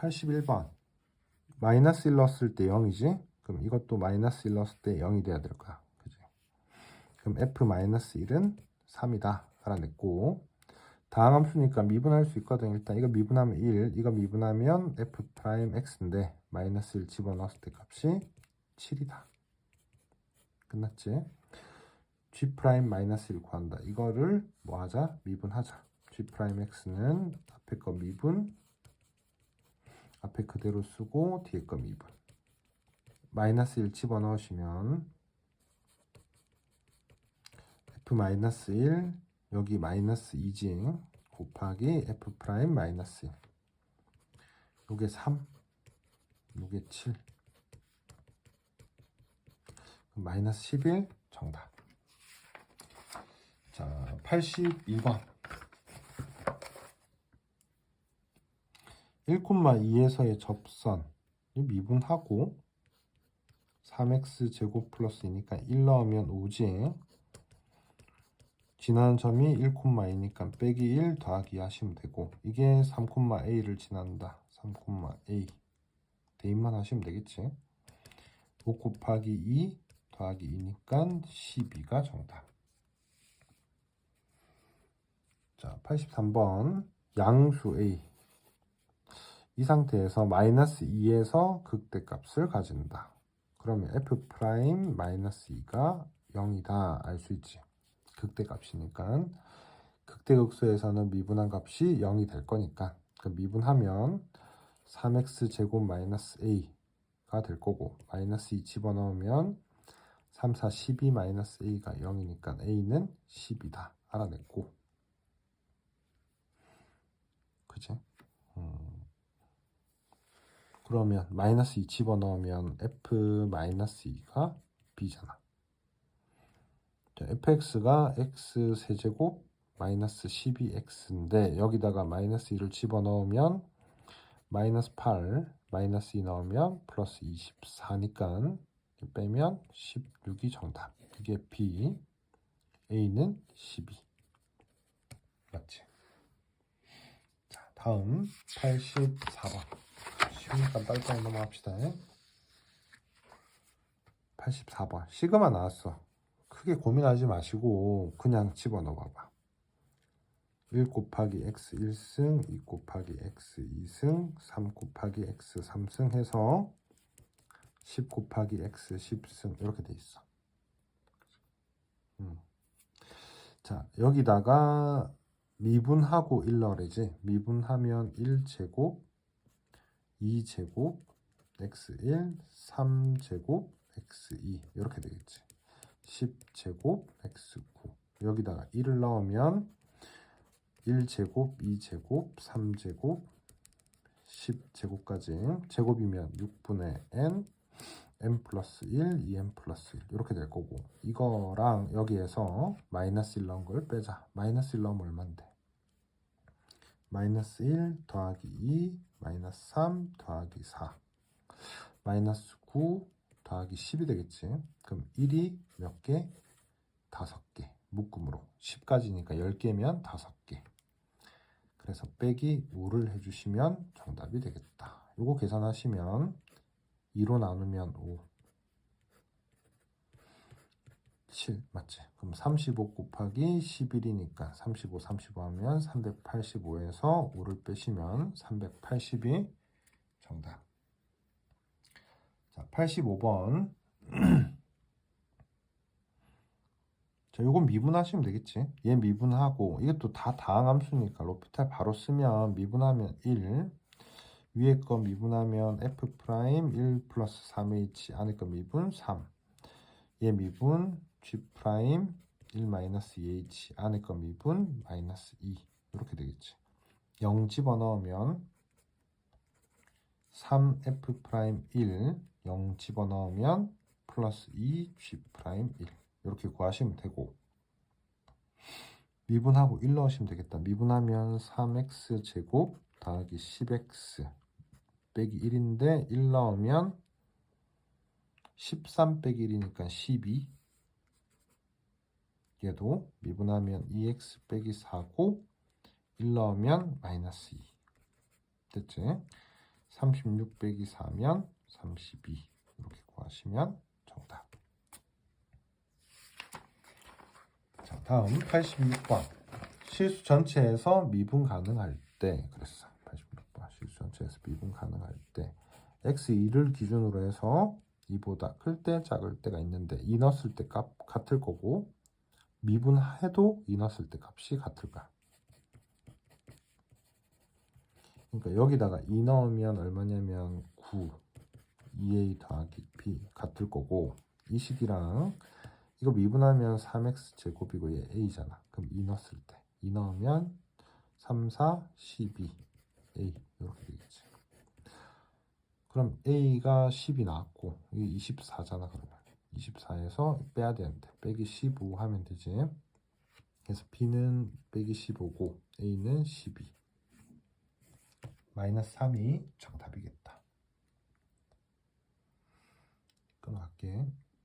81번 마이너스 1 넣었을 때 0이지? 그럼 이것도 마이너스 1 넣었을 때 0이 돼야 될 거야. 그지? 그럼 f 마이너스 1은 3이다. 알아냈고 다항함수니까 미분할 수 있거든. 일단 이거 미분하면 1, 이거 미분하면 f 프라임 x인데 마이너스 1 집어넣었을 때 값이 7이다. 끝났지? g 프라임 마이너스 1 구한다. 이거를 뭐 하자? 미분하자. g 프라임 x는 앞에 거 미분 앞에 그대로 쓰고 뒤에 거 미분. 마이너스 1 집어넣으시면 f 마이너스 1 여기 마이너스 2지 곱하기 f 프라임 마이너스 1 요게 3 요게 7 그럼 마이너스 11 정답. 자 82번 1,2에서의 접선. 이 미분하고 3x 제곱 플러스 2니까 1 넣으면 5지. 지나는 점이 1,2니까 빼기 1 더하기 하시면 되고 이게 3,a를 지난다. 3,a 대입만 하시면 되겠지? 5 곱하기 2 더하기 2니까 12가 정답. 자 83번 양수 a 이 상태에서 마이너스 2에서 극대값을 가진다. 그러면 f 프라임 마이너스 2가 0이다 알 수 있지. 극대값이니까 극대극소에서는 미분한 값이 0이 될 거니까 그 미분하면 3x 제곱 마이너스 a가 될 거고 마이너스 2 집어넣으면 3, 4, 12 마이너스 a가 0이니까 a는 10이다 알아냈고 그치? 음. 그러면 마이너스 2 집어넣으면 f 마이너스 2가 b잖아. 자, fx가 x 세제곱 마이너스 12x인데 여기다가 마이너스 2를 집어넣으면 마이너스 8 마이너스 2 넣으면 플러스 24니까 빼면 16이 정답. 이게 b a는 12 맞지? 자 다음 84번 쉬우니까 빨리빨리 넘어갑시다. 84번. 시그마 나왔어. 크게 고민하지 마시고 그냥 집어넣어 봐봐. 1 곱하기 x 1승, 2 곱하기 x 2승, 3 곱하기 x 3승 해서 10 곱하기 x 10승 이렇게 돼 있어. 음. 자 여기다가 미분하고 1 넣으래지. 미분하면 1제곱 2제곱 x1 3제곱 x2 이렇게 되겠지. 10제곱 x9 여기다가 1을 넣으면 1제곱 2제곱 3제곱 10제곱까지. 제곱이면 6분의 n n 플러스 1 2n 플러스 1 이렇게 될 거고. 이거랑 여기에서 마이너스 1 넣은 걸 빼자. 마이너스 1 넣으면 얼만데 마이너스 1 더하기 2 마이너스 3 더하기 4 마이너스 9 더하기 10이 되겠지? 그럼 1이 몇 개? 5개. 묶음으로. 10까지니까 10개면 5개. 그래서 빼기 5를 해주시면 정답이 되겠다. 요거 계산하시면 2로 나누면 5 7 맞지? 그럼 35 곱하기 11이니까 35, 35 하면 385에서 5를 빼시면 380이 정답. 자, 85번. 자, 요건 미분하시면 되겠지. 얘 미분하고 이것도 다 다항함수니까 로피탈 바로 쓰면 미분하면 1 위에 거 미분하면 f 프라임 1 플러스 3h 안에 거 미분 3. 얘 미분 g 프라임 1 마이너스 2h 안에 거 미분 마이너스 2 이렇게 되겠지. 0 집어넣으면 3f 프라임 1 0 집어넣으면 플러스 2 g 프라임 1 이렇게 구하시면 되고. 미분하고 1 넣으시면 되겠다. 미분하면 3x 제곱 더하기 10x 빼기 1인데 1 넣으면 13 빼기 1이니까 12 얘도 미분하면 2x 빼기 4고 1 넣으면 마이너스 2 됐지? 36 빼기 4면 32 이렇게 구하시면 정답. 자, 다음 86번. 실수 전체에서 미분 가능할 때 그랬어. 86번. 실수 전체에서 미분 가능할 때 x2를 기준으로 해서 2보다 클 때, 작을 때가 있는데 2 넣었을 때 값 같을 거고 미분해도 2 넣었을 때 값이 같을 거야. 그러니까 여기다가 2 넣으면 얼마냐면 9 2a 더하기 b 같을 거고 이 식이랑 이거 미분하면 3x 제곱이고 얘 a잖아. 그럼 2 넣었을 때2 넣으면 3, 4, 12 a 이렇게 되겠지. 그럼 a가 10이 나왔고 이게 24잖아 그러면 24에서 빼야 되는데 빼기 15 하면 되지. 그래서 b는 빼기 15고 a는 12 마이너스 3이 정답이겠다. 끊어갈게.